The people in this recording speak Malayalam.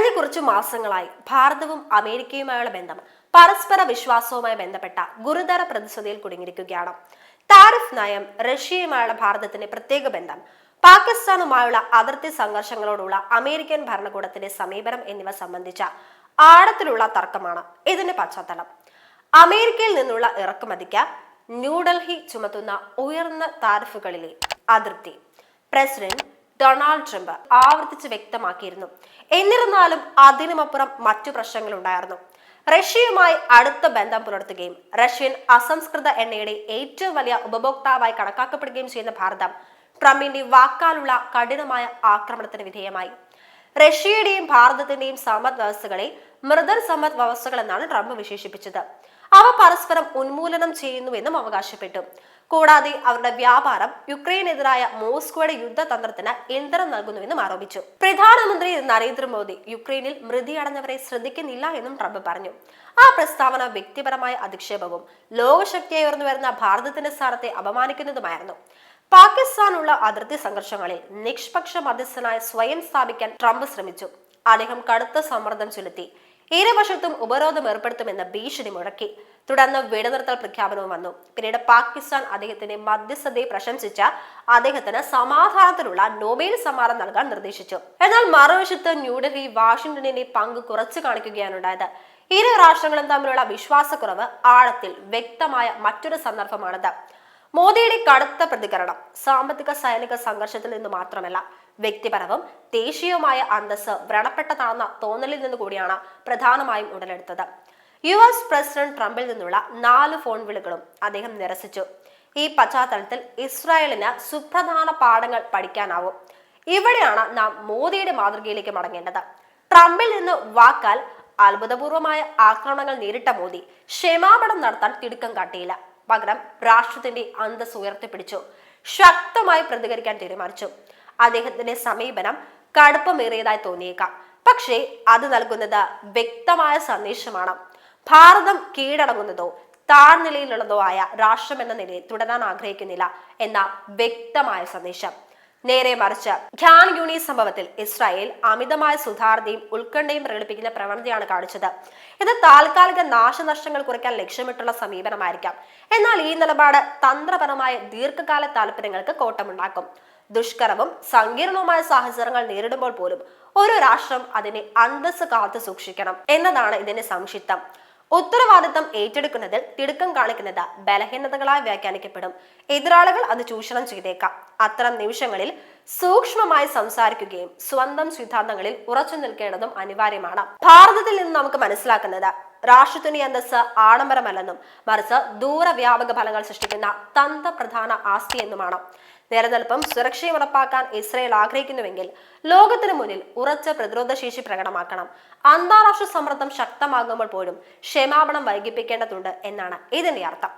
കഴിഞ്ഞ കുറച്ചു മാസങ്ങളായി ഭാരതവും അമേരിക്കയുമായുള്ള ബന്ധം പരസ്പര വിശ്വാസവുമായി ബന്ധപ്പെട്ട ഗുരുതര പ്രതിസന്ധിയിൽ കുടുങ്ങിയിരിക്കുകയാണ്. താരിഫ് നയം റഷ്യയുമായുള്ള ഭാരതത്തിന്റെ പ്രത്യേക ബന്ധം പാകിസ്ഥാനുമായുള്ള അതിർത്തി സംഘർഷങ്ങളോടുള്ള അമേരിക്കൻ ഭരണകൂടത്തിന്റെ സമീപനം എന്നിവ സംബന്ധിച്ച ആഴത്തിലുള്ള തർക്കമാണ് ഇതിന്റെ പശ്ചാത്തലം. അമേരിക്കയിൽ നിന്നുള്ള ഇറക്കുമതിക്ക് ന്യൂഡൽഹി ചുമത്തുന്ന ഉയർന്ന താരിഫുകളിലെ അതിർത്തി. പ്രസിഡന്റ് ഡൊണാൾഡ് ട്രംപ് ആവർത്തിച്ച് വ്യക്തമാക്കിയിരുന്നു. എന്നിരുന്നാലും അതിനുമപ്പുറം മറ്റു പ്രശ്നങ്ങൾ ഉണ്ടായിരുന്നു റഷ്യയുമായി അടുത്ത ബന്ധം പുലർത്തുകയും റഷ്യൻ അസംസ്കൃത എണ്ണയുടെ ഏറ്റവും വലിയ ഉപഭോക്താവായി കണക്കാക്കപ്പെടുകയും ചെയ്യുന്ന ഭാരതം ട്രംപിന്റെ വാക്കാലുള്ള കഠിനമായ ആക്രമണത്തിന് വിധേയമായി. റഷ്യയുടെയും ഭാരതത്തിന്റെയും സമ്പദ് വ്യവസ്ഥകളെ മൃദർ സമ്പദ് വ്യവസ്ഥകൾ എന്നാണ് ട്രംപ് വിശേഷിപ്പിച്ചത്. അവ പരസ്പരം ഉന്മൂലനം ചെയ്യുന്നുവെന്നും അവകാശപ്പെട്ടു. കൂടാതെ അവരുടെ വ്യാപാരം യുക്രൈനെതിരായ മോസ്കോയുടെ യുദ്ധതന്ത്രത്തിന് ഇന്ധനം നൽകുന്നുവെന്നും ആരോപിച്ചു. പ്രധാനമന്ത്രി നരേന്ദ്രമോദി യുക്രൈനിൽ മൃതിയടഞ്ഞവരെ ശ്രദ്ധിക്കുന്നില്ല എന്നും ട്രംപ് പറഞ്ഞു. ആ പ്രസ്താവന വ്യക്തിപരമായ അധിക്ഷേപവും ലോകശക്തിയായി ഉയർന്നു വരുന്ന ഭാരതത്തിന്റെ സ്ഥാനത്തെ അപമാനിക്കുന്നതുമായിരുന്നു. പാകിസ്ഥാനുള്ള അതിർത്തി സംഘർഷങ്ങളിൽ നിഷ്പക്ഷ മധ്യസ്ഥനായ സ്വയം സ്ഥാപിക്കാൻ ട്രംപ് ശ്രമിച്ചു. അദ്ദേഹം കടുത്ത സമ്മർദ്ദം ചെലുത്തി ഇരുവശത്തും ഉപരോധം ഏർപ്പെടുത്തുമെന്ന് ഭീഷണി മുഴക്കി. തുടർന്ന് വെടിനിർത്തൽ പ്രഖ്യാപനവും വന്നു. പിന്നീട് പാകിസ്ഥാൻ അദ്ദേഹത്തിന്റെ മധ്യസ്ഥതയെ പ്രശംസിച്ച അദ്ദേഹത്തിന് സമാധാനത്തിനുള്ള നോബേൽ സമ്മാനം നൽകാൻ നിർദ്ദേശിച്ചു. എന്നാൽ മറുവശത്ത് ന്യൂഡൽഹി വാഷിംഗ്ടണിന്റെ പങ്ക് കുറച്ചു കാണിക്കുകയാണ് ഉണ്ടായത് ഇരു രാഷ്ട്രങ്ങളും തമ്മിലുള്ള വിശ്വാസക്കുറവ് ആഴത്തിൽ വ്യക്തമായ മറ്റൊരു സന്ദർഭമാണിത്. മോദിയുടെ കടുത്ത പ്രതികരണം സാമ്പത്തിക സൈനിക സംഘർഷത്തിൽ നിന്ന് മാത്രമല്ല വ്യക്തിപരവും ദേശീയവുമായ അന്തസ് വ്രണപ്പെട്ടതാണെന്ന തോന്നലിൽ നിന്ന് കൂടിയാണ് പ്രധാനമായും ഉടലെടുത്തത്. യു എസ് പ്രസിഡന്റ് ട്രംപിൽ നിന്നുള്ള നാല് ഫോൺ വിളികളും അദ്ദേഹം നിരസിച്ചു. ഈ പശ്ചാത്തലത്തിൽ ഇസ്രായേലിന് സുപ്രധാന പാഠങ്ങൾ പഠിക്കാനാവും. ഇവിടെയാണ് നാം മോദിയുടെ മാതൃകയിലേക്ക് മടങ്ങേണ്ടത്. ട്രംപിൽ നിന്ന് വാക്കാൽ അത്ഭുതപൂർവമായ ആക്രമണങ്ങൾ നേരിട്ട മോദി ക്ഷമാപണം നടത്താൻ തിടുക്കം കാട്ടിയില്ല. പകരം രാഷ്ട്രത്തിന്റെ അന്തസ് ഉയർത്തിപ്പിടിച്ചു. ശക്തമായി പ്രതികരിക്കാൻ തീരുമാനിച്ചു. അദ്ദേഹത്തിന്റെ സമീപനം കടുപ്പമേറിയതായി തോന്നിയേക്കാം. പക്ഷേ അത് നൽകുന്നത് വ്യക്തമായ സന്ദേശമാണ്. ഭാരതം കീഴടങ്ങുന്നതോ താഴ്നിലയിലുള്ളതോ ആയ രാഷ്ട്രം എന്ന നിലയിൽ തുടരാൻ ആഗ്രഹിക്കുന്നില്ല എന്ന വ്യക്തമായ സന്ദേശം. നേരെ മറിച്ച് ഖ്യാൻ യൂണി സംഭവത്തിൽ ഇസ്രായേൽ അമിതമായ സുധാർത്ഥയും ഉത്കണ്ഠയും പ്രകടിപ്പിക്കുന്ന പ്രവണതയാണ് കാണിച്ചത്. ഇത് താൽക്കാലിക നാശനഷ്ടങ്ങൾ കുറയ്ക്കാൻ ലക്ഷ്യമിട്ടുള്ള സമീപനമായിരിക്കാം. എന്നാൽ ഈ നിലപാട് തന്ത്രപരമായ ദീർഘകാല താല്പര്യങ്ങൾക്ക് കോട്ടമുണ്ടാക്കും. ദുഷ്കരവും സങ്കീർണവുമായ സാഹചര്യങ്ങൾ നേരിടുമ്പോൾ പോലും ഒരു രാഷ്ട്രം അതിനെ അന്തസ് കാത്തു സൂക്ഷിക്കണം എന്നതാണ് ഇതിന്റെ സംക്ഷിപ്തം. ഉത്തരവാദിത്തം ഏറ്റെടുക്കുന്നതിൽ തിടുക്കം കാണിക്കുന്നത് ബലഹീനതകളായി വ്യാഖ്യാനിക്കപ്പെടും. എതിരാളികൾ അത് ചൂഷണം ചെയ്തേക്കാം. അത്തരം നിമിഷങ്ങളിൽ സൂക്ഷ്മമായി സംസാരിക്കുകയും സ്വന്തം സിദ്ധാന്തങ്ങളിൽ ഉറച്ചു നിൽക്കേണ്ടതും അനിവാര്യമാണ്. ഭാരതത്തിൽ നിന്ന് നമുക്ക് മനസ്സിലാക്കുന്നത് രാഷ്ട്രത്തിന്റെ അന്തസ് ആഡംബരമല്ലെന്നും മറിച്ച് ദൂരവ്യാപക ഫലങ്ങൾ സൃഷ്ടിക്കുന്ന തന്ത്രപ്രധാന ആസ്തി എന്നുമാണ്. നിലനിൽപ്പും സുരക്ഷയും ഉറപ്പാക്കാൻ ഇസ്രയേൽ ആഗ്രഹിക്കുന്നുവെങ്കിൽ ലോകത്തിന് മുന്നിൽ ഉറച്ച പ്രതിരോധ ശേഷി പ്രകടമാക്കണം. അന്താരാഷ്ട്ര സമ്മർദ്ദം ശക്തമാകുമ്പോൾ പോലും ക്ഷമാപണം വൈകിപ്പിക്കേണ്ടതുണ്ട് എന്നാണ് ഇതിന്റെ അർത്ഥം.